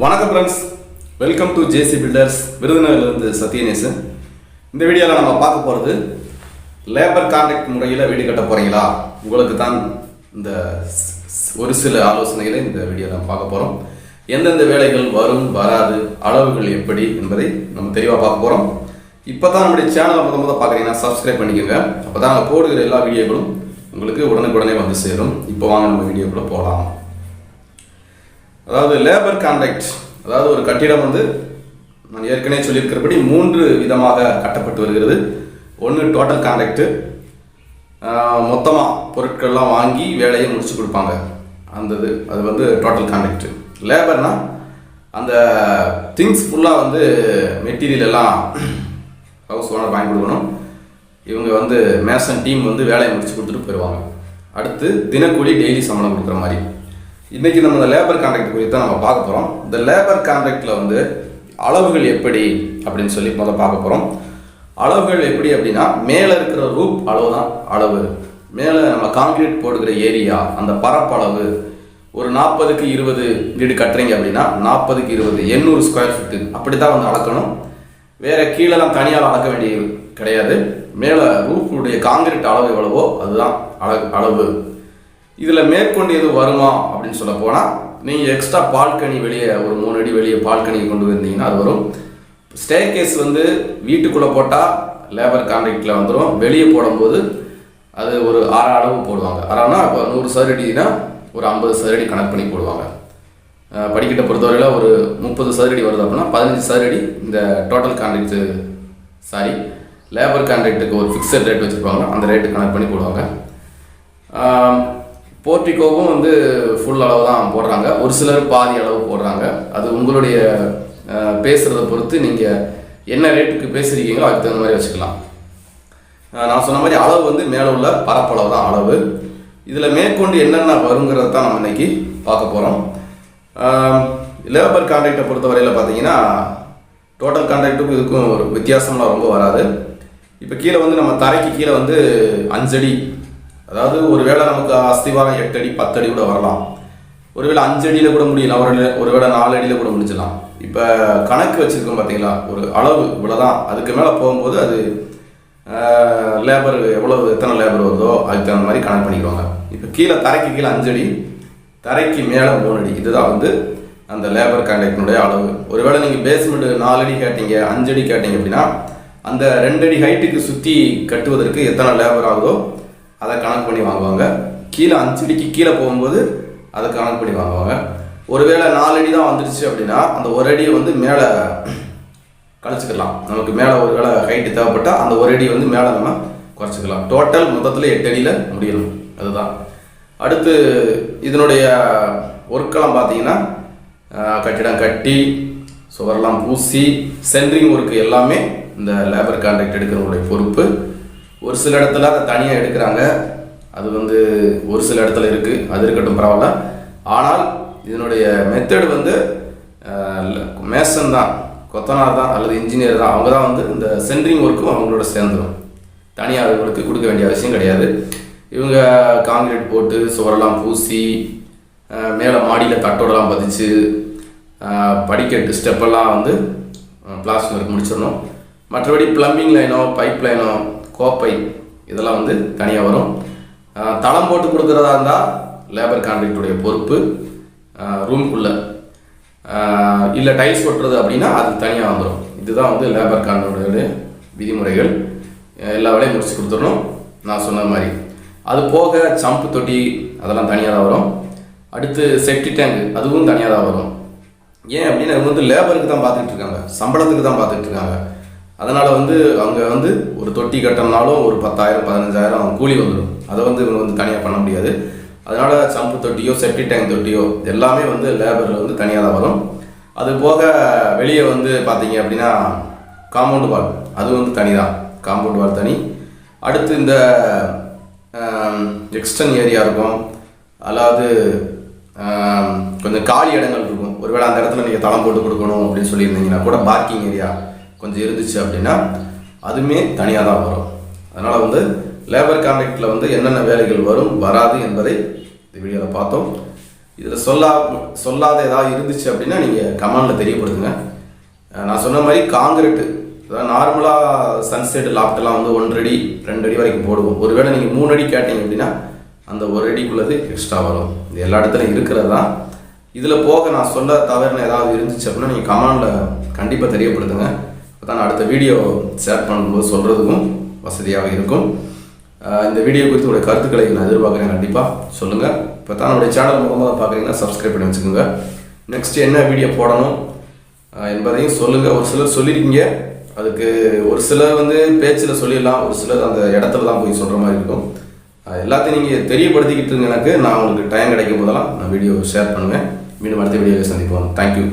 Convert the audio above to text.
வணக்கம் friends welcome to JC builders விருதுநகர்லேருந்து Sathyanesan. இந்த வீடியோவில் நம்ம பார்க்க போகிறது லேபர் கான்ட்ராக்ட் முறையில் வீடு கட்ட போகிறீங்களா உங்களுக்கு தான் இந்த ஒரு சில ஆலோசனைகளை இந்த வீடியோவில் பார்க்க போகிறோம் எந்தெந்த வேலைகள் வரும் வராது அளவுகள் எப்படி என்பதை நம்ம தெளிவாக பார்க்க போகிறோம் இப்போ தான் நம்முடைய சேனலை முத முத பார்க்குறீங்கன்னா சப்ஸ்கிரைப் பண்ணிக்கோங்க. அப்போ தான் நாங்கள் போடுகிற எல்லா வீடியோக்களும் உங்களுக்கு உடனுக்குடனே வந்து சேரும். இப்போ வாங்க நம்ம வீடியோக்குள்ளே போகலாம் அதாவது லேபர் கான்ட்ராக்ட் அதாவது ஒரு கட்டிடம் வந்து நான் ஏற்கனவே சொல்லியிருக்கிறபடி மூன்று விதமாக கட்டப்பட்டு வருகிறது. ஒன்று டோட்டல் கான்ட்ராக்டு மொத்தமாக பொருட்கள்லாம் வாங்கி வேலையை முடிச்சு கொடுப்பாங்க. அந்த இது அது வந்து டோட்டல் கான்ட்ராக்டு லேபர்னால் அந்த திங்ஸ் ஃபுல்லாக வந்து மெட்டீரியல் எல்லாம் ஹவுஸ் ஓனர் வாங்கி கொடுக்கணும். இவங்க வந்து மேசன் டீம் வந்து வேலையை முடிச்சு கொடுத்துட்டு போயிடுவாங்க அடுத்து தினக்கூலி டெய்லி சம்பளம் கொடுக்குற மாதிரி. இன்னைக்கு நம்ம இந்த லேபர் கான்ட்ராக்ட் குறித்து தான் நம்ம பார்க்க போகிறோம் இந்த லேபர் கான்ட்ராக்டில் வந்து அளவுகள் எப்படி அப்படின்னு சொல்லி முதல்ல பார்க்க போகிறோம் அளவுகள் எப்படி அப்படின்னா மேலே இருக்கிற ரூப் அளவு தான் அளவு. மேலே நம்ம கான்கிரீட் போடுகிற ஏரியா அந்த பரப்பளவு ஒரு நாற்பதுக்கு இருபது வீடு கட்டுறீங்க அப்படின்னா நாற்பதுக்கு இருபது எண்ணூறு ஸ்கொயர் ஃபீட்டு அப்படி தான் வந்து அளக்கணும். வேறு கீழெல்லாம் தனியாக அளக்க வேண்டியது கிடையாது. மேலே ரூஃபுடைய காங்கிரீட் அளவு எவ்வளவோ அதுதான் அளவு அளவு. இதில் மேற்கொண்டு எதுவும் வருமா அப்படின்னு சொல்ல போனால் நீங்கள் எக்ஸ்ட்ரா பால்கனி வெளியே ஒரு மூணு அடி வெளியே பால்கனியை கொண்டு வந்தீங்கன்னா அது வரும். ஸ்டே கேஸ் வந்து வீட்டுக்குள்ளே போட்டால் லேபர் கான்ட்ராக்டில் வந்துடும் வெளியே போடும்போது அது ஒரு ஆறு அளவு போடுவாங்க. ஆறானா இப்போ நூறு சதுரடினா ஒரு ஐம்பது சதுரடி கணக்கு பண்ணி போடுவாங்க. படிக்கிட்ட படிக்கட்டை பொறுத்தவரையில் ஒரு முப்பது சதுரடி வருது அப்படின்னா பதினஞ்சு சதுரடி இந்த டோட்டல் கான்ட்ராக்ட் சாரி லேபர் கான்ட்ராக்ட்டுக்கு ஒரு ஃபிக்ஸட் ரேட் வச்சுருப்பாங்க அந்த ரேட்டு கணக்கு பண்ணி போடுவாங்க. போர்ட்டிகோவும் வந்து ஃபுல் அளவு தான் போடுறாங்க. ஒரு சிலர் பாதி அளவு போடுறாங்க. அது உங்களுடைய பேசுகிறத பொறுத்து நீங்கள் என்ன ரேட்டுக்கு பேசுகிறீங்களோ அதுக்கு தகுந்த மாதிரி வச்சுக்கலாம். நான் சொன்ன மாதிரி அளவு வந்து மேலே உள்ள பரப்பளவு தான் அளவு. இதில் மேற்கொண்டு என்னென்ன வருங்கிறத தான் நம்ம இன்றைக்கி பார்க்க போகிறோம் லேபர் கான்ட்ராக்டை பொறுத்தவரையில் பார்த்தீங்கன்னா டோட்டல் கான்ட்ராக்ட்டுக்கும் இதுக்கும் ஒரு வித்தியாசம்லாம் ரொம்ப வராது. இப்போ கீழே வந்து நம்ம தரைக்கு கீழே வந்து அஞ்சடி அதாவது ஒருவேளை நமக்கு அஸ்திவாரம் எட்டு அடி பத்து அடி கூட வரலாம். ஒருவேளை அஞ்சு அடியில் கூட முடியலாம் ஒரு ஒருவேளை நாலு அடியில் கூட முடிச்சிடலாம் இப்போ கணக்கு வச்சுருக்கோம் பார்த்தீங்களா ஒரு அளவு இவ்வளோதான் அதுக்கு மேலே போகும்போது அது லேபர் எவ்வளவு எத்தனை லேபர் வருதோ அதுக்கு தகுந்த மாதிரி கணக்கு பண்ணிக்குவாங்க இப்போ கீழே தரைக்கு கீழே அஞ்சு அடி தரைக்கு மேலே மூணு அடி இதுதான் வந்து அந்த லேபர் கான்ட்ராக்டினுடைய அளவு. ஒருவேளை நீங்கள் பேஸ்மெண்ட் நாலு அடி கேட்டீங்க அஞ்சு அடி கேட்டீங்க அப்படின்னா அந்த ரெண்டு அடி ஹைட்டுக்கு சுற்றி கட்டுவதற்கு எத்தனை லேபர் ஆகுதோ அதை கணக்கு பண்ணி வாங்குவாங்க. கீழே அஞ்சு அடிக்கு கீழே போகும்போது அதை கணக்கு பண்ணி வாங்குவாங்க. ஒருவேளை நாலு அடி தான் வந்துடுச்சு அப்படின்னா அந்த ஒரு அடியை வந்து மேலே கழிச்சுக்கலாம். நமக்கு மேலே ஒரு வேளை ஹைட்டு தேவைப்பட்டால் அந்த ஒரு அடி வந்து மேலே நம்ம குறைச்சிக்கலாம். டோட்டல் மொத்தத்தில் எட்டு அடியில் முடியணும். அதுதான். அடுத்து இதனுடைய ஒர்க்கெல்லாம் பார்த்தீங்கன்னா கட்டிடம் கட்டி சுவரெல்லாம் பூசி சென்ட்ரிங் ஒர்க்கு எல்லாமே இந்த லேபர் கான்ட்ராக்ட் எடுக்கிறவங்களுடைய பொறுப்பு. ஒரு சில இடத்துல அதை தனியாக எடுக்கிறாங்க. அது வந்து ஒரு சில இடத்துல இருக்குது அது இருக்கட்டும் பரவாயில்ல. ஆனால் இதனுடைய மெத்தடு வந்து மேசன் தான் கொத்தனார் தான் அல்லது இன்ஜினியர் தான். அவங்க தான் வந்து இந்த சென்ட்ரிங் ஒர்க்கும் அவங்களோட சேர்ந்துடும் தனியாக அவங்களுக்கு கொடுக்க வேண்டிய அவசியம் கிடையாது. இவங்க காங்கிரீட் போட்டு சுவரெல்லாம் பூசி மேலே மாடியில் தட்டோடலாம் பதிச்சு படிக்கட்டு ஸ்டெப்பெல்லாம் வந்து பிளாஸ்டிக் ஒர்க் முடிச்சிடணும். மற்றபடி ப்ளம்பிங் லைனோ பைப் லைனோ கோப்பை இதெல்லாம் வந்து தனியாக வரும். தளம் போட்டு கொடுக்குறதா இருந்தால் லேபர் கான்ட்ராக்டுடைய பொறுப்பு. ரூம்குள்ளே இல்லை டைல்ஸ் ஒட்டுறது அப்படின்னா அது தனியாக வந்துடும் இதுதான் வந்து லேபர் கான்ட்ராக்டுடைய விதிமுறைகள். எல்லா வேலையும் முடிச்சு கொடுத்துடணும். நான் சொன்ன மாதிரி. அது போக சம்பு தொட்டி அதெல்லாம் தனியாக தான் வரும். அடுத்து செப்டி டேங்க் அதுவும் தனியாக தான் வரும். ஏன் அப்படின்னா இவங்க வந்து லேபருக்கு தான் பார்த்துட்டு இருக்காங்க. சம்பளத்துக்கு தான் பார்த்துட்டு இருக்காங்க. அதனால் வந்து அங்கே வந்து ஒரு தொட்டி கட்டணும்னாலும் ஒரு பத்தாயிரம் பதினஞ்சாயிரம் கூலி வந்துடும் அதை வந்து இவங்க வந்து தனியாக பண்ண முடியாது. அதனால் சம்பு தொட்டியோ செப்டி டேங்க் தொட்டியோ எல்லாமே வந்து லேபரில் வந்து தனியாக தான் வரும். அது போக வெளியே வந்து பார்த்தீங்க அப்படின்னா காம்பவுண்ட் வால் அது வந்து தனி தான் காம்பவுண்ட் வால் தனி. அடுத்து இந்த எக்ஸ்டன் ஏரியா இருக்கும். அதாவது கொஞ்சம் காலி இடங்கள் இருக்கும். ஒருவேளை அந்த இடத்துல நீங்கள் தளம் போட்டு கொடுக்கணும் அப்படின்னு சொல்லியிருந்தீங்கன்னா கூட பார்க்கிங் ஏரியா கொஞ்சம் இருந்துச்சு அப்படின்னா அதுவுமே தனியாக தான் வரும். அதனால் வந்து லேபர் கான்ட்ராக்டில் வந்து என்னென்ன வேலைகள் வரும் வராது என்பதை இந்த வீடியோவில் பார்த்தோம். இதில் சொல்லா சொல்லாத ஏதாவது இருந்துச்சு அப்படின்னா நீங்கள் கமெண்டில் தெரியப்படுத்துங்க. நான் சொன்ன மாதிரி காங்கிரீட்டு அதாவது நார்மலாக சன்செட் லாப்டெல்லாம் வந்து ஒன்றரை அடி ரெண்டு அடி வரைக்கும் போடுவோம். ஒருவேளை நீங்கள் மூணு அடி கேட்டீங்க அப்படின்னா அந்த ஒரு அடிக்குள்ளது எக்ஸ்ட்ரா வரும். இது எல்லா இடத்துலையும் இருக்கிறது தான். இதில் போக நான் சொல்ல தவறுன ஏதாவது இருந்துச்சு அப்படின்னா நீங்கள் கமெண்டில் கண்டிப்பாக தெரியப்படுத்துங்க. அதான் தான் நான் அடுத்த வீடியோ ஷேர் பண்ணும்போது சொல்கிறதுக்கும் வசதியாக இருக்கும். இந்த வீடியோ குறித்து உடைய கருத்துக்களை நான் எதிர்பார்க்குறேன் கண்டிப்பாக சொல்லுங்கள் இப்போ தான் நம்முடைய சேனல் மூலமாக பார்க்குறீங்கன்னா சப்ஸ்கிரைப் பண்ணி வச்சுக்கோங்க. நெக்ஸ்ட் என்ன வீடியோ போடணும்? என்பதையும் சொல்லுங்கள் ஒரு சிலர் சொல்லியிருக்கீங்க அதுக்கு ஒரு சிலர் வந்து பேச்சில் சொல்லிடலாம். ஒரு சிலர் அந்த இடத்துல தான் போய் சொல்கிற மாதிரி இருக்கும். எல்லாத்தையும் நீங்கள் தெரியப்படுத்திக்கிட்டு இருங்க எனக்கு. நான் உங்களுக்கு டைம் கிடைக்கும் போதெல்லாம் நான் வீடியோ ஷேர் பண்ணுவேன். மீண்டும் அடுத்த வீடியோவை சந்திப்போம். தேங்க்யூ